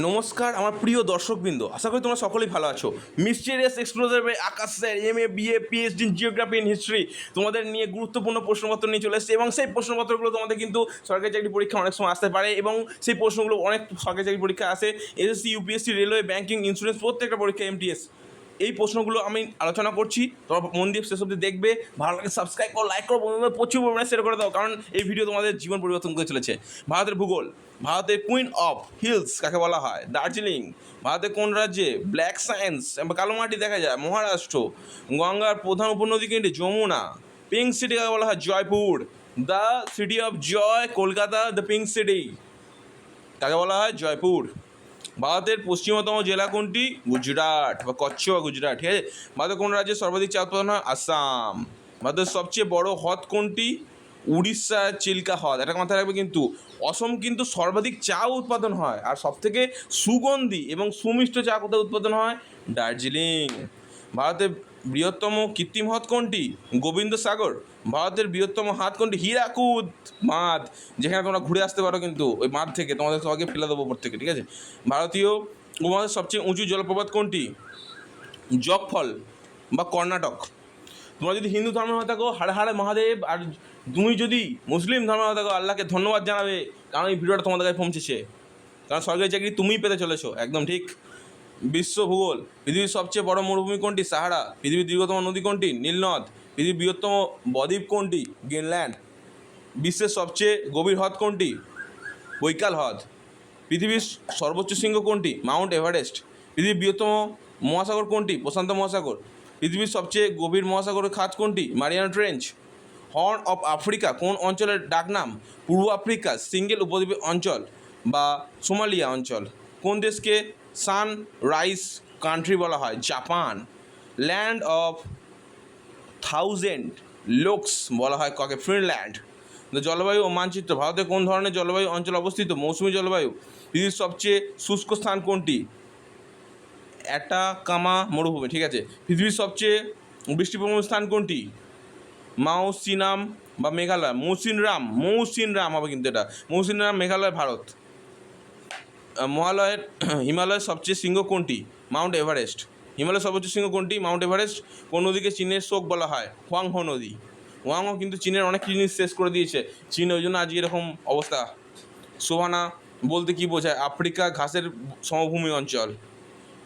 নমস্কার, আমার প্রিয় দর্শকবৃন্দ, আশা করি তোমরা সকলেই ভালো আছো। Mysterious explorer Akash sir M A BA PhD geography in history তোমাদের নিয়ে গুরুত্বপূর্ণ প্রশ্নপত্র নিয়ে চলে এসেছে এবং সেই প্রশ্নপত্রগুলো তোমাদের কিন্তু সরকারি চাকরি পরীক্ষা অনেক সময় আসতে পারে এবং সেই প্রশ্নগুলো অনেক সরকারি চাকরি পরীক্ষা আসে SSC UPSC railway banking insurance প্রত্যেকটা পরীক্ষা এমটিএস এই প্রশ্নগুলো আমি আলোচনা করছি। তোমরা মন দিয়ে শেষ অব্দি দেখবে। ভালো লাগে সাবস্ক্রাইব করো লাইক করো প্রচুর পরিমাণে শেয়ার করে দাও, কারণ এই ভিডিও তোমাদের জীবন পরিবর্তন করে চলেছে। ভারতের ভূগোল, ভারতের কুইন অফ হিলস কাকে বলা হয়? দার্জিলিং, ভারতের কোন রাজ্যে ব্ল্যাক সায়েন্স কালো মাটি দেখা যায়? মহারাষ্ট্র, গঙ্গার প্রধান উপনদী কিন্তু যমুনা পিঙ্ক সিটি কাকে বলা হয়? Jaipur the city of joy Kolkata the pink city কাকে বলা হয়? জয়পুর। ভারতের পশ্চিমতম জেলা কোনটি? গুজরাট বা কচ্ছ বা গুজরাট, ঠিক আছে? ভারতের কোন রাজ্যে সর্বাধিক চা উৎপাদন হয়? আসাম। ভারতের সবচেয়ে বড় হ্রদ কোনটি? উড়িষ্যা চিল্কা হ্রদ, এটা মাথায় রাখবে কিন্তু। অসম কিন্তু সর্বাধিক চা উৎপাদন হয়, আর সবথেকে সুগন্ধি এবং সুমিষ্ট চা কোথায় উৎপাদন হয়? দার্জিলিং। ভারতের বৃহত্তম কৃত্রিম হ্রদ কোনটি? গোবিন্দ সাগর। ভারতের বৃহত্তম হাত কোনটি? হীরাকুদ মাদ যেখানে তোমরা ঘুরে আসতে পারো কিন্তু ওই মাঠ থেকে। তোমাদের সবাইকে ফেলে দেবো ওপর থেকে, ঠিক আছে? ভারতীয় উপমহাদেশের সবচেয়ে উঁচু জলপ্রপাত কোনটি? জগফল বা কর্ণাটক। তোমরা যদি হিন্দু ধর্মের হয়ে থাকো হাড়ে হাড়ে মহাদেব, আর তুমি যদি মুসলিম ধর্মের হয়ে থাকো, আল্লাহকে ধন্যবাদ জানাবে। কারণ এই ভিডিওটা তোমাদের কাছে পৌঁছেছে। কারণ সরকারি চাকরি তুমিই পেতে চলেছো, একদম ঠিক? বিশ্ব ভূগোল, পৃথিবীর সবচেয়ে বড় মরুভূমি কোনটি? সাহারা, পৃথিবীর দীর্ঘতম নদী কোনটি? নীলনদ, পৃথিবীর বৃহত্তম বদ্বীপ কোনটি? গ্রিনল্যান্ড। বিশ্বের সবচেয়ে গভীর হ্রদ কোনটি? বৈকাল হ্রদ। পৃথিবীর সর্বোচ্চ শৃঙ্গ কোনটি? Mount Everest. পৃথিবীর বৃহত্তম মহাসাগর কোনটি? প্রশান্ত মহাসাগর। পৃথিবীর সবচেয়ে গভীর মহাসাগরের খাত কোনটি? Mariana trench. Horn of Africa কোন অঞ্চলের ডাকনাম? পূর্ব আফ্রিকা সিঙ্গেল উপদ্বীপের অঞ্চল বা সোমালিয়া অঞ্চল। কোন দেশকে সান রাইস কান্ট্রি বলা হয়, Japan. Land of thousand lakes বলা হয় কাকে, ফিনল্যান্ড। জলবায়ু ও মানচিত্র, ভারতে কোন ধরনের জলবায়ু অঞ্চল অবস্থিত? মৌসুমী জলবায়ু। পৃথিবীর সবচেয়ে শুষ্ক স্থান কোনটি? অ্যাটাকামা মরুভূমি, ঠিক আছে। পৃথিবীর সবচেয়ে বৃষ্টিপ্রবণ স্থান কোনটি? মাউসিনাম বা মেঘালয়। মৌসিনরাম মৌসিনরাম হবে কিন্তু এটা। মৌসিনরাম, মেঘালয়, ভারত। মহালয়ের, হিমালয়ের সবচেয়ে শৃঙ্গ কোনটি? Mount Everest. হিমালয়ের সর্বোচ্চ শৃঙ্গ কোনটি? মাউন্ট এভারেস্ট, কোন নদীকে চীনের শোক বলা হয়? হোয়াংহো নদী। হোয়াংহো কিন্তু চীনের অনেক জিনিস শেষ করে দিয়েছে। চীন ওই জন্য আজকে এরকম অবস্থা। সোহানা, বলতে কি বোঝায়? আফ্রিকা ঘাসের সমভূমি অঞ্চল।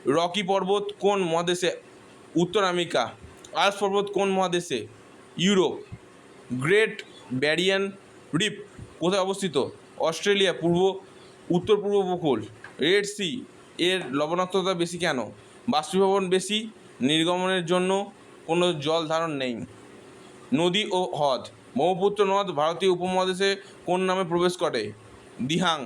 রকি পর্বত কোন মহাদেশে? উত্তর আমেরিকা। আল্পস পর্বত কোন মহাদেশে? ইউরোপ। গ্রেট ব্যারিয়ান রিপ কোথায় অবস্থিত? অস্ট্রেলিয়া, পূর্ব উত্তর পূর্ব উপকূল রেড সি এর লবণাক্ততা বেশি কেন? বাষ্পীভবন বেশি, নির্গমনের জন্য কোনো জল ধারণ নেই। নদী ও হ্রদ, ব্রহ্মপুত্র নদ ভারতীয় উপমহাদেশে কোন নামে প্রবেশ করে? দিহাং,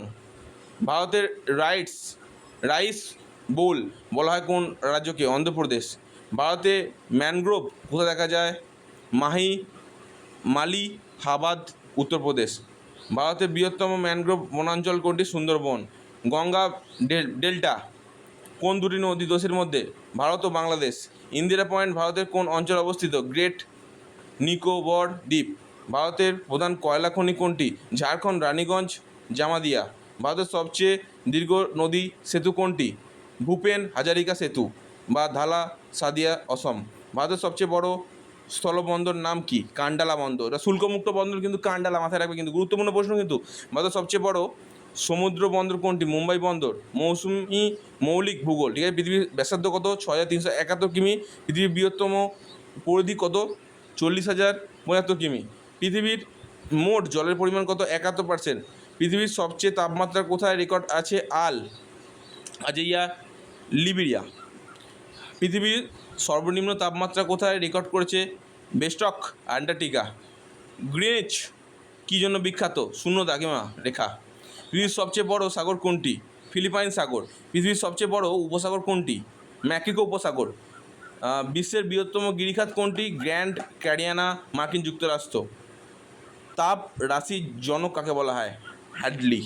ভারতের রাইটস রাইস বোল বলা হয় কোন রাজ্যকে? অন্ধ্রপ্রদেশ। ভারতে ম্যানগ্রোভ কোথায় দেখা যায়? মাহি, মালি, হাবাদ, উত্তরপ্রদেশ। ভারতের বৃহত্তম ম্যানগ্রোভ বনাঞ্চল কোনটি? সুন্দরবন। গঙ্গা ডেল, ডেল্টা। কোন দুটি নদী দোষের মধ্যে? ভারত ও বাংলাদেশ। ইন্দিরা পয়েন্ট ভারতের কোন অঞ্চল অবস্থিত? গ্রেট নিকোবর দ্বীপ। ভারতের প্রধান কয়লা খনি কোনটি? ঝাড়খণ্ড, রানীগঞ্জ, জামাদিয়া। ভারতের সবচেয়ে দীর্ঘ নদী সেতু কোনটি? ভূপেন হাজারিকা সেতু বা ধালা সাদিয়া অসম। ভারতের সবচেয়ে বড় স্থলবন্দর নাম কি? কান্ডালা বন্দর। এটা শুল্কমুক্ত বন্দর কিন্তু কান্ডালা মাথায় রাখবে কিন্তু গুরুত্বপূর্ণ প্রশ্ন কিন্তু। ভারতের সবচেয়ে বড় সমুদ্র বন্দর কোনটি? মুম্বাই বন্দর, মৌসুমি মৌলিক ভূগোল, ঠিক আছে? পৃথিবীর ব্যাসার্ধ কত? ছ হাজার তিনশো একাত্তর কিমি। পৃথিবীর বৃহত্তম পরিধি কত? চল্লিশ হাজার পঁচাত্তর কিমি। পৃথিবীর মোট জলের পরিমাণ কত? একাত্তর পার্সেন্ট পৃথিবীর সবচেয়ে তাপমাত্রা কোথায় রেকর্ড আছে? আল, আজেইয়া, লিবিরিয়া। পৃথিবীর সর্বনিম্ন তাপমাত্রা কোথায় রেকর্ড করেছে বেস্টক আন্টার্কটিকা গ্রিনিচ, কী জন্য বিখ্যাত? শূন্য দাগিমা রেখা। পৃথিবীর সবচেয়ে বড় সাগর কোনটি? ফিলিপাইন সাগর। পৃথিবীর সবচেয়ে বড় উপসাগর কোনটি? ম্যাক্রিকো উপসাগর। বিশ্বের বৃহত্তম গিরিখাত কোনটি? গ্র্যান্ড ক্যারিয়ানা মার্কিন যুক্তরাষ্ট্র। তাপ রাশির জনক কাকে বলা হয়? হ্যাডলি।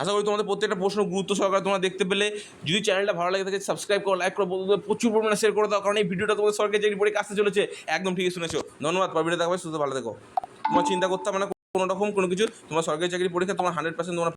আশা করি তোমাদের প্রত্যেকটা প্রশ্ন গুরুত্ব সহকারে তোমরা দেখতে পেলে। যদি চ্যানেলটা ভালো লাগে থাকে সাবস্ক্রাইব করো লাইক করো, বন্ধুদের প্রচুর পরিমাণে শেয়ার করে দাও, কারণ এই ভিডিওটা তোমাদের সরকারি চাকরি পরীক্ষা আসতে চলেছে, একদম ঠিকই শুনেছো। ধন্যবাদ পর ভিডিও দেখাবে, সুস্থ ভালো দেখো তোমার চিন্তা করতে মানে কোনো রকম কোনো কিছু, তোমার সরকারি চাকরি পরীক্ষা তোমার হান্ড্রেড পার্সেন্ট তোমরা